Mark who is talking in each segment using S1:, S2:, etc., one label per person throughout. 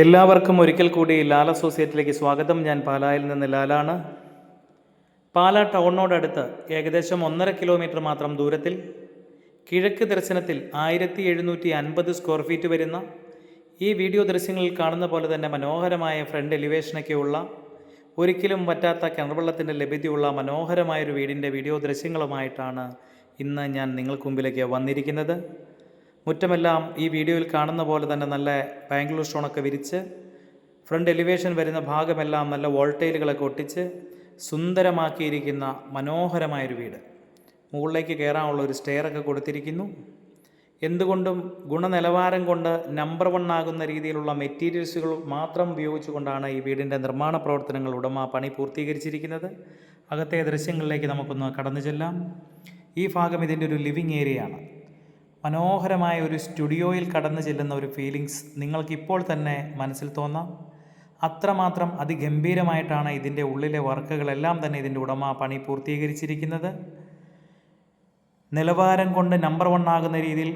S1: എല്ലാവർക്കും ഒരിക്കൽ കൂടി ലാൽ അസോസിയേറ്റിലേക്ക് സ്വാഗതം. ഞാൻ പാലായിൽ നിന്ന് ലാലാണ്. പാല ടൗണിനോടടുത്ത് ഏകദേശം ഒന്നര കിലോമീറ്റർ മാത്രം ദൂരത്തിൽ കിഴക്ക് ദർശനത്തിൽ ആയിരത്തി എഴുന്നൂറ്റി അൻപത് സ്ക്വയർ ഫീറ്റ് വരുന്ന ഈ വീഡിയോ ദൃശ്യങ്ങളിൽ കാണുന്ന പോലെ തന്നെ മനോഹരമായ ഫ്രണ്ട് എലിവേഷനൊക്കെയുള്ള ഒരിക്കലും പറ്റാത്ത കിണർവെള്ളത്തിന്റെ ലഭ്യതയുള്ള മനോഹരമായൊരു വീടിന്റെ വീഡിയോ ദൃശ്യങ്ങളുമായിട്ടാണ് ഇന്ന് ഞാൻ നിങ്ങൾക്ക് മുമ്പിലേക്ക് വന്നിരിക്കുന്നത്. മുറ്റമെല്ലാം ഈ വീഡിയോയിൽ കാണുന്ന പോലെ തന്നെ നല്ല ബാംഗ്ലൂർ സ്റ്റോണൊക്കെ വിരിച്ച് ഫ്രണ്ട് എലിവേഷൻ വരുന്ന ഭാഗമെല്ലാം നല്ല വോൾട്ടൈലുകളൊക്കെ ഒട്ടിച്ച് സുന്ദരമാക്കിയിരിക്കുന്ന മനോഹരമായൊരു വീട്. മുകളിലേക്ക് കയറാനുള്ള ഒരു സ്റ്റെയറൊക്കെ കൊടുത്തിരിക്കുന്നു. എന്തുകൊണ്ടും ഗുണനിലവാരം കൊണ്ട് നമ്പർ വൺ ആകുന്ന രീതിയിലുള്ള മെറ്റീരിയൽസുകൾ മാത്രം ഉപയോഗിച്ചുകൊണ്ടാണ് ഈ വീടിന്റെ നിർമ്മാണ പ്രവർത്തനങ്ങൾ ഉടമ പണി പൂർത്തീകരിച്ചിരിക്കുന്നത്. അകത്തെ ദൃശ്യങ്ങളിലേക്ക് നമുക്കൊന്ന് കടന്നു ചെല്ലാം. ഈ ഭാഗം ഇതിന്റെ ഒരു ലിവിങ് ഏരിയയാണ് മനോഹരമായ ഒരു സ്റ്റുഡിയോയിൽ കടന്നു ചെല്ലുന്ന ഒരു ഫീലിങ്സ് നിങ്ങൾക്കിപ്പോൾ തന്നെ മനസ്സിൽ തോന്നാം. അത്രമാത്രം അതിഗംഭീരമായിട്ടാണ് ഇതിന്റെ ഉള്ളിലെ വർക്കുകളെല്ലാം തന്നെ ഇതിന്റെ ഉടമ പണി പൂർത്തീകരിച്ചിരിക്കുന്നത്. നിലവാരം കൊണ്ട് നമ്പർ വൺ ആകുന്ന രീതിയിൽ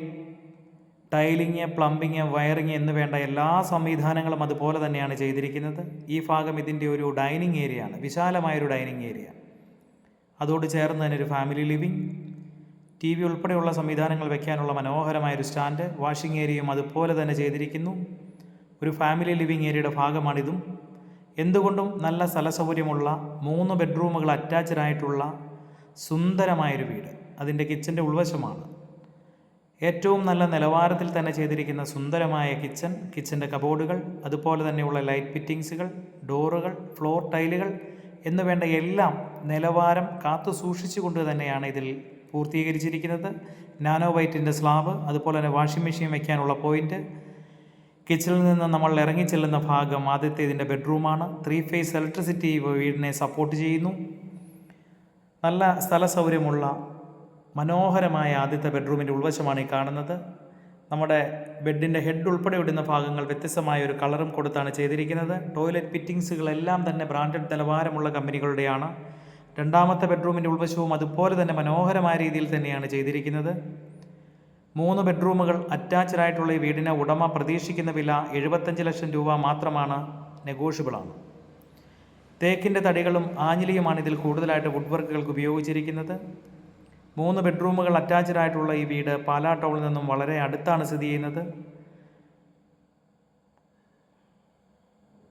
S1: ടൈലിങ് പ്ലംബിങ് വയറിങ് എന്ന് വേണ്ട എല്ലാ സംവിധാനങ്ങളും അതുപോലെ തന്നെയാണ് ചെയ്തിരിക്കുന്നത്. ഈ ഭാഗം ഇതിന്റെ ഒരു ഡൈനിങ് ഏരിയയാണ് വിശാലമായൊരു ഡൈനിങ് ഏരിയ. അതോട് ചേർന്ന് തന്നെ ഒരു ഫാമിലി ലിവിങ്. ടി വി ഉൾപ്പെടെയുള്ള സംവിധാനങ്ങൾ വെക്കാനുള്ള മനോഹരമായ ഒരു സ്റ്റാൻഡ് വാഷിംഗ് ഏരിയയും അതുപോലെ തന്നെ ചെയ്തിരിക്കുന്നു. ഒരു ഫാമിലി ലിവിംഗ് ഏരിയയുടെ ഭാഗമാണിതും. എന്തുകൊണ്ടും നല്ല സ്ഥലസൗകര്യമുള്ള മൂന്ന് ബെഡ്റൂമുകൾ അറ്റാച്ച്ഡ് ആയിട്ടുള്ള സുന്ദരമായൊരു വീട്. അതിന്റെ കിച്ചന്റെ ഉൾവശമാണ്. ഏറ്റവും നല്ല നിലവാരത്തിൽ തന്നെ ചെയ്തിരിക്കുന്ന സുന്ദരമായ കിച്ചൺ കിച്ചന്റെ കബോർഡുകൾ അതുപോലെ തന്നെയുള്ള ലൈറ്റ് ഫിറ്റിങ്സുകൾ ഡോറുകൾ ഫ്ലോർ ടൈലുകൾ എന്നുവേണ്ട എല്ലാം നിലവാരം കാത്തു സൂക്ഷിച്ചുകൊണ്ട് തന്നെയാണ് ഇതിൽ പൂർത്തീകരിച്ചിരിക്കുന്നത്. നാനോ വൈറ്റിന്റെ സ്ലാബ് അതുപോലെ തന്നെ വാഷിംഗ് മെഷീൻ വയ്ക്കാനുള്ള പോയിന്റ് കിച്ചണിൽ നിന്ന് നമ്മൾ ഇറങ്ങി ചെല്ലുന്ന ഭാഗം ആദ്യത്തെ ഇതിന്റെ ബെഡ്റൂമാണ്. ത്രീ ഫേസ് ഇലക്ട്രിസിറ്റി വീടിനെ സപ്പോർട്ട് ചെയ്യുന്നു. നല്ല സ്ഥല സൗകര്യമുള്ള മനോഹരമായ ആദ്യത്തെ ബെഡ്റൂമിന്റെ ഉൾവശമാണ് ഈ കാണുന്നത്. നമ്മുടെ ബെഡിന്റെ ഹെഡ് ഉൾപ്പെടെ ഇടുന്ന ഭാഗങ്ങൾ വ്യത്യസ്തമായ ഒരു കളറും കൊടുത്താണ് ചെയ്തിരിക്കുന്നത്. ടോയ്ലറ്റ് ഫിറ്റിങ്സുകളെല്ലാം തന്നെ ബ്രാൻഡഡ് നിലവാരമുള്ള കമ്പനികളുടെയാണ്. രണ്ടാമത്തെ ബെഡ്റൂമിന്റെ ഉൾവശവും അതുപോലെ തന്നെ മനോഹരമായ രീതിയിൽ തന്നെയാണ് ചെയ്തിരിക്കുന്നത്. മൂന്ന് ബെഡ്റൂമുകൾ അറ്റാച്ച്ഡ് ആയിട്ടുള്ള ഈ വീടിന് ഉടമ പ്രതീക്ഷിക്കുന്ന വില എഴുപത്തഞ്ച് ലക്ഷം രൂപ മാത്രമാണ് നെഗോഷ്യബിളാണ്. തേക്കിന്റെ തടികളും ആഞ്ഞിലിയുമാണ് ഇതിൽ കൂടുതലായിട്ട് വുഡ് വർക്കുകൾക്ക് ഉപയോഗിച്ചിരിക്കുന്നത്. മൂന്ന് ബെഡ്റൂമുകൾ അറ്റാച്ച്ഡ് ആയിട്ടുള്ള ഈ വീട് പാലാ ടൗണിൽ നിന്നും വളരെ അടുത്താണ് സ്ഥിതി ചെയ്യുന്നത്.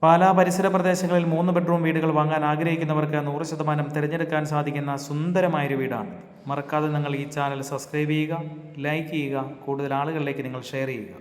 S1: പാലാ പരിസര പ്രദേശങ്ങളിൽ മൂന്ന് ബെഡ്റൂം വീടുകൾ വാങ്ങാൻ ആഗ്രഹിക്കുന്നവർക്ക് നൂറ് ശതമാനം തിരഞ്ഞെടുക്കാൻ സാധിക്കുന്ന സുന്ദരമായൊരു വീടാണ്. മറക്കാതെ നിങ്ങൾ ഈ ചാനൽ സബ്സ്ക്രൈബ് ചെയ്യുക ലൈക്ക് ചെയ്യുക കൂടുതൽ ആളുകളിലേക്ക് നിങ്ങൾ ഷെയർ ചെയ്യുക.